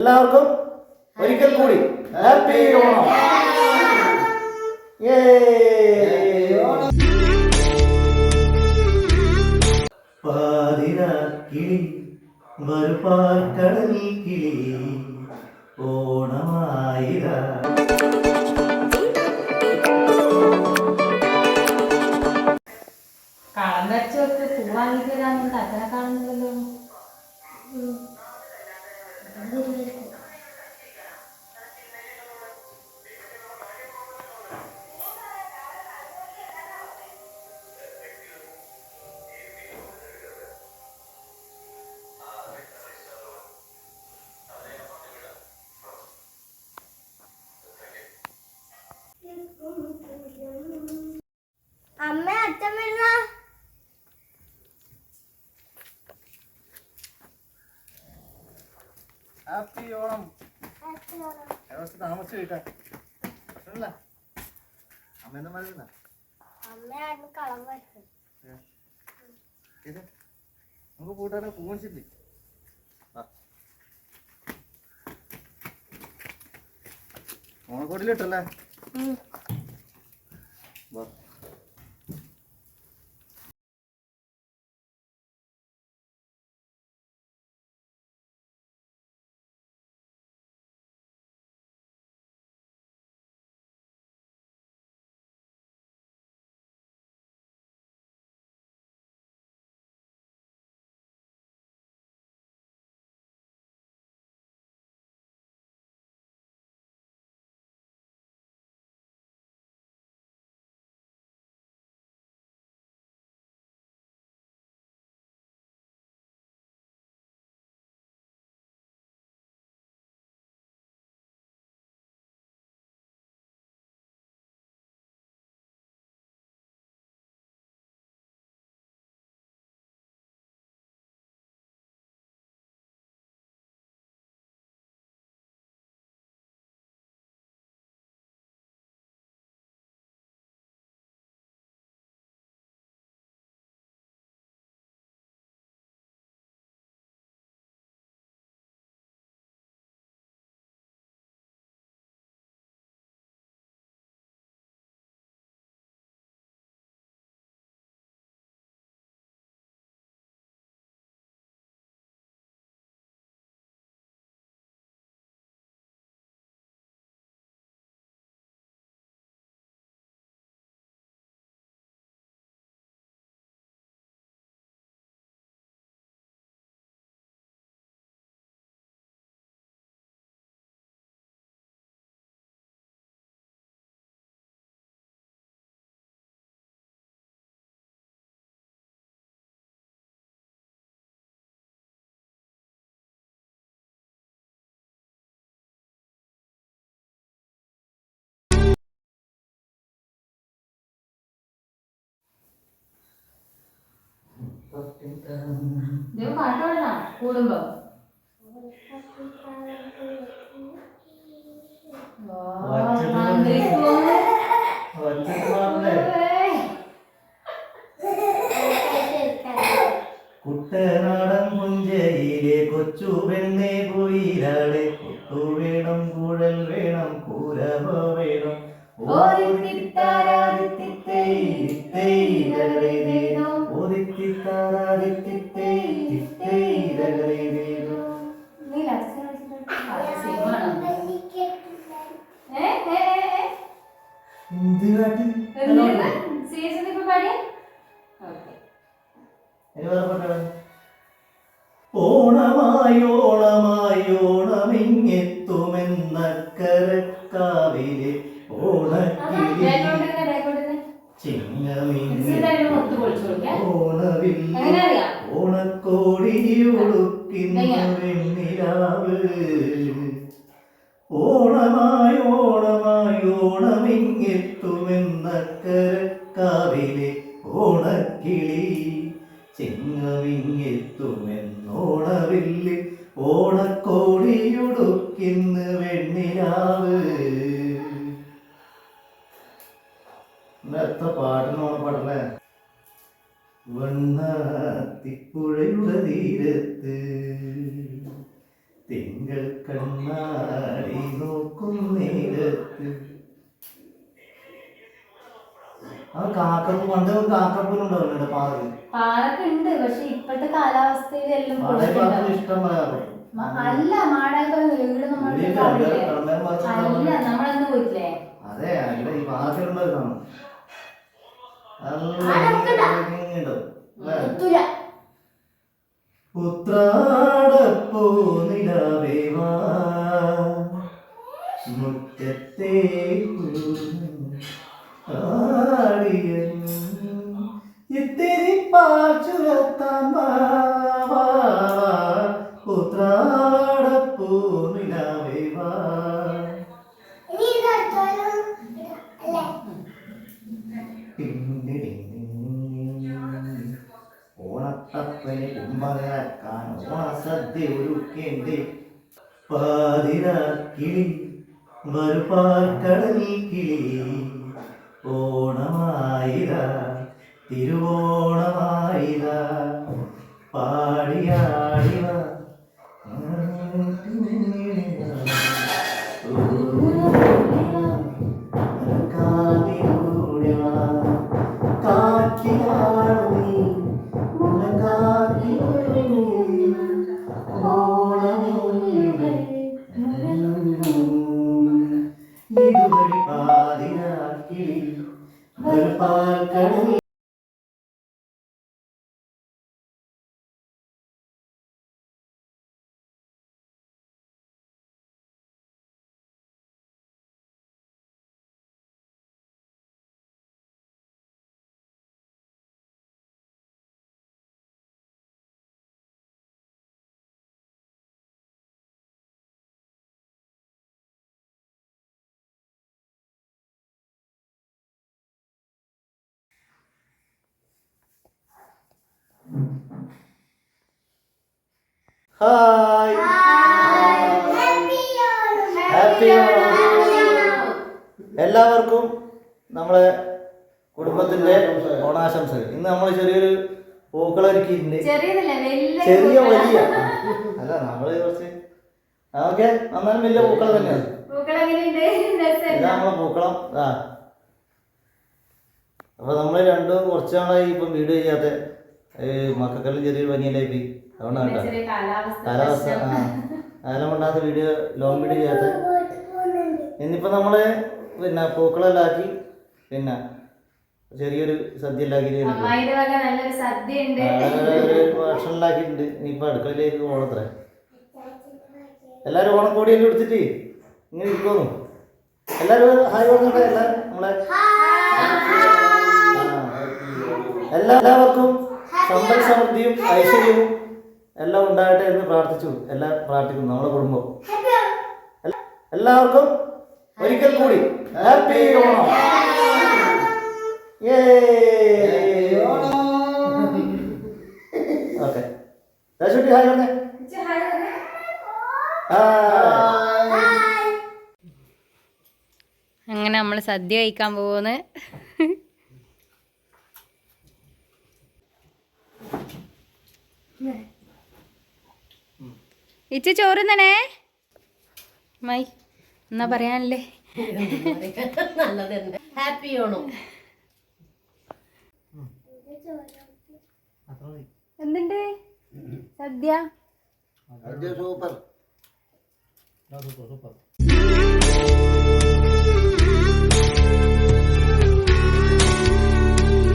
എല്ലാവർക്കും ഒരിക്കൽ കൂടി ഹാപ്പി ഓണം. പാതിരാക്കിളി വരുപാർക്കടൽ കിളി ഓണമായിര. ഹാപ്പി ഓണം. വ്യവസ്ഥ താമസിച്ച് കേട്ടാ പ്രശ്നമില്ല അമ്മ എന്താ പറയുന്ന നമുക്ക് കൂട്ടാതെ പൂ ഓണക്കോട്ടിലിട്ടല്ലേ വാ. ഇത് പാട്ട് പാടണം കൂടുമ്പോ കുട്ടനാടൻ പുഞ്ചയിലെ കൊച്ചു പെണ്ണെ കുയിലാടെ. കൊട്ടു വേണം കുഴൽ വേണം കൂരവ വേണം. നീ സീരിയസ് ഇപ്പൊ പാടിയ ഓണക്കിളി കൊടുക്കാം. ഓണവിൽ എങ്ങനെ അറിയാം? വെണ്ണിലാവ്. ഓണമായി ഓണമായി ഓണമിങ്ങെത്തുമെന്ന കരക്കാവിലെ ഓണക്കിളി. ചിങ്ങമിങ്ങെത്തുമെന്നോണവില്ല് ഓണക്കോടിയുടുക്കിന്ന് വെണ്ണിലാവ്. എത്ര പാടുന്ന ഓണപ്പാടല്ലേ വണ്ണാത്തിപ്പുഴയുടെ തീരത്ത്. തിങ്കൾ കണ്ണ കണ്ണാടി നോക്കും നേരത്ത്. ആ കാക്കപ്പൂ പണ്ട് ഉണ്ടാവില്ല പാറയിൽ പാറൊക്കെ ഉണ്ട് പക്ഷെ ഇപ്പോഴത്തെ കാലാവസ്ഥയിലെല്ലാം ഇഷ്ടം അല്ല ഇവിടെ അല്ല. നമ്മളന്ന് അതെ അവിടെ ഈ. നിലവേവാ. മുറ്റത്തെ ആടിയ ഇത്തിരി പാതിരാക്കിളി വരുപാർക്കടൽ കിളി ഓണമായിര തിരുവോണമായിര പാടിയാടിവ. ഇതുവഴി ഹായ് ഹാപ്പി എല്ലാവർക്കും നമ്മളെ കുടുംബത്തിന്റെ ഓണാശംസകൾ. ഇന്ന് നമ്മൾ ചെറിയൊരു പൂക്കളൊരുക്കിയിട്ടുണ്ട്. ചെറിയതല്ല വലിയ ചെറിയ വലിയ. അല്ല നമ്മൾ കുറച്ച് ഓക്കെ നന്നാലും വലിയ പൂക്കൾ തന്നെയാണ്? നമ്മളെ പൂക്കളം. ആ അപ്പൊ നമ്മൾ രണ്ടും കുറച്ചാളായി ഇപ്പം വീഡിയോ ചെയ്യാത്ത മക്കൾക്കെല്ലാം ചെറിയൊരു പനിയല്ലേ പോയി അതുകൊണ്ടാണ് കേട്ടോ. കാലാവസ്ഥ അതെല്ലാം കൊണ്ടാത്ത വീഡിയോ ലോങ് വീഡിയോ ചെയ്യാത്ത ഇന്നിപ്പോൾ നമ്മൾ ഇന്നിപ്പോ നമ്മൾ പിന്നെ പൂക്കളെല്ലാം ആക്കി പിന്നെ ചെറിയൊരു സദ്യ ഉണ്ടാക്കി അമ്മായിയുടെ വക സദ്യ ഉണ്ട് ഭക്ഷണം ഉണ്ടാക്കിയിട്ടുണ്ട്. ഇനിയിപ്പോൾ അടുക്കളയിലേക്ക് ഓണത്ര എല്ലാവരും ഓണം കൂടിയെല്ലാം എടുത്തിട്ട് ഇങ്ങനെ ഇരിക്കുന്നു. എല്ലാവരും ഹായ് പറഞ്ഞോട്ടെ എല്ലാവരും നമ്മളെ. എല്ലാവർക്കും സമ്പൽ സമൃദ്ധിയും ഐശ്വര്യവും എല്ലാം ഉണ്ടാകട്ടെ എന്ന് പ്രാർത്ഥിച്ചു. എല്ലാം പ്രാർത്ഥിക്കുന്നു നമ്മുടെ കുടുംബം. എല്ലാവർക്കും ഒരിക്കൽ കൂടി happy Onam. Okay. Dasutty hi പറഞ്ഞേ. അങ്ങനെ നമ്മൾ സദ്യ കഴിക്കാൻ പോകുന്നു. ഇച്ച ചോറ് തന്നെ മൈ എന്നാ പറയാനല്ലേ? ഹാപ്പി ഓണം എന്തുണ്ട്? സദ്യ? Super super.